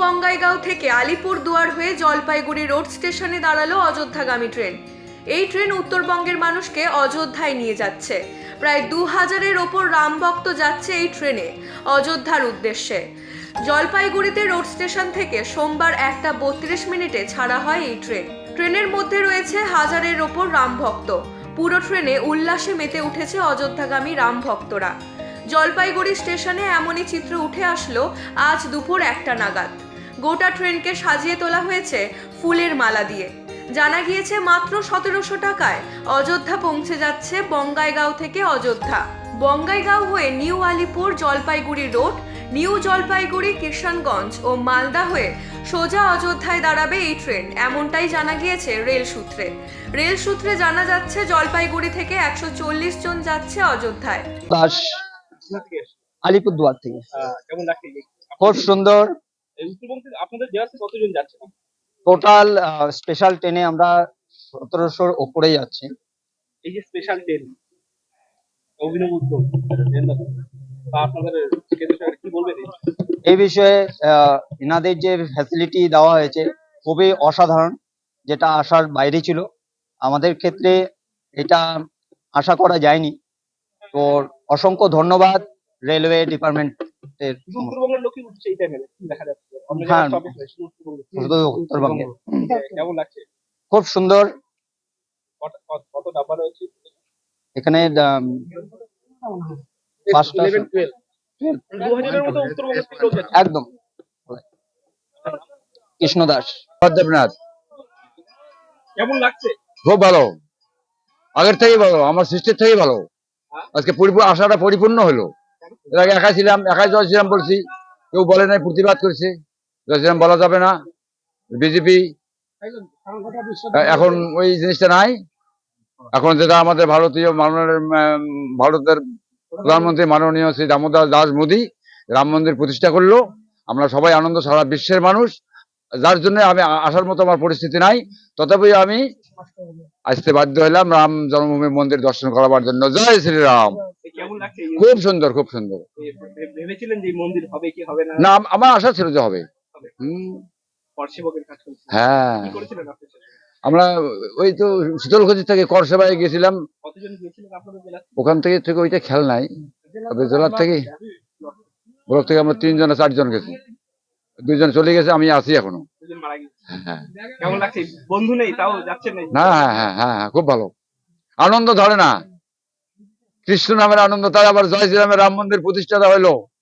বঙ্গাইগাঁও থেকে আলিপুর দুয়ার হয়ে জলপাইগুড়ি রোড স্টেশনে দাঁড়াল অযোধ্যাগামী ট্রেন। এই ট্রেন উত্তরবঙ্গের মানুষকে অযোধ্যায় নিয়ে যাচ্ছে। প্রায় দু হাজারের ওপর রামভক্ত যাচ্ছে এই ট্রেনে অযোধ্যার উদ্দেশ্যে। জলপাইগুড়িতে রোড স্টেশন থেকে সোমবার একটা বত্রিশ মিনিটে ছাড়া হয় এই ট্রেন। ট্রেনের মধ্যে রয়েছে হাজারের ওপর রামভক্ত পুরো ট্রেনে উল্লাসে মেতে উঠেছে অযোধ্যাগামী রামভক্তরা জলপাইগুড়ি স্টেশনে এমনই চিত্র উঠে আসলো আজ দুপুর একটা নাগাদ। গোটা ট্রেনকে সাজিয়ে তোলা হয়েছে ফুলের মালা দিয়ে। জানা গিয়েছে মাত্র সতেরোশো টাকায় অযোধ্যা পৌঁছে যাচ্ছে বঙ্গাইগাঁও থেকে অযোধ্যা। বঙ্গাইগাঁও হয়ে new Alipur Jalpaiguri road new Jalpaiguri Kishanganj ও মালদা হয়ে সোজা অযোধ্যায় দাঁড়াবে এই ট্রেন এমনটাই জানা গিয়েছে রেল সূত্রে। রেল সূত্রে জানা যাচ্ছে জলপাইগুড়ি থেকে একশো চল্লিশ জন যাচ্ছে অযোধ্যায়? আলিপুরদুয়ার থেকে। খুব সুন্দর। আপনাদের কতজন যাচ্ছে? টোটাল স্পেশাল ট্রেনে আমরা সতেরোশোর ওপরে যাচ্ছি। এই যে স্পেশাল ট্রেন অভিনব উদ্যোগ আপনাদের কি বলবেন এই? বিষয়ে? এনাদের যে ফ্যাসিলিটি দেওয়া হয়েছে খুবই অসাধারণ যেটা আসার বাইরে ছিল। আমাদের ক্ষেত্রে এটা আশা করা যায়নি। তো অসংখ্য ধন্যবাদ রেলওয়ে ডিপার্টমেন্টের। শুধু উত্তরবঙ্গের লোকই উঠছে এই টাইমে দেখা যাচ্ছে। হ্যাঁ। উত্তরবঙ্গে। কেমন লাগছে? খুব সুন্দর। কত- কত- কত ডাব্বা রয়েছে? এখানে আম, পাঁচটা 11, 12 দু হাজারের মতো উত্তরবঙ্গ থেকে লোক যাচ্ছে একদম। কৃষ্ণ দাস দেবনাথ কেমন লাগছে? খুব ভালো। আগের থেকেই ভালো আমার সৃষ্টির থেকেই ভালো। আজকে পরিপূর্ণ আশাটা পরিপূর্ণ হলো। এর আগে একা ছিলাম একাই জয়ছিলাম বলছি কেউ বলে নাই প্রতিবাদ করেছে। জয়ছিলাম বলা যাবে না বিজেপি এখন ওই জিনিসটা নাই। এখন যেটা আমাদের ভারতীয় মাননীয় ভারতের প্রধানমন্ত্রী মাননীয় শ্রী দামোদর দাস মোদী রাম মন্দির প্রতিষ্ঠা করল। আমরা সবাই আনন্দ সারা বিশ্বের মানুষ। যার জন্য আমি আসার মতো আমার পরিস্থিতি নাই। তথাপি আমি আসতে বাধ্য হলাম রাম জন্মভূমি মন্দির দর্শন করাবার জন্য। জয় শ্রীরাম। খুব সুন্দর খুব সুন্দর। না? আমার আশা ছিল যে হবে। হুম, হ্যাঁ? আমরা ওই তো শীতলকুচি থেকে কর সেবায় গেছিলাম ওখান থেকে থেকে ওইটা খেয়াল নাই। তবে জেলার থেকে ব্লক থেকে আমরা তিনজন চারজন গেছি। দুইজন চলে গেছে আমি আছি এখনও। দুজন হ্যাঁ নেই না হ্যাঁ হ্যাঁ হ্যাঁ হ্যাঁ, খুব ভালো। আনন্দ ধরে না। কৃষ্ণ নামের আনন্দ তাই আবার জয় শ্রীরামের রাম মন্দির প্রতিষ্ঠাতা হইল।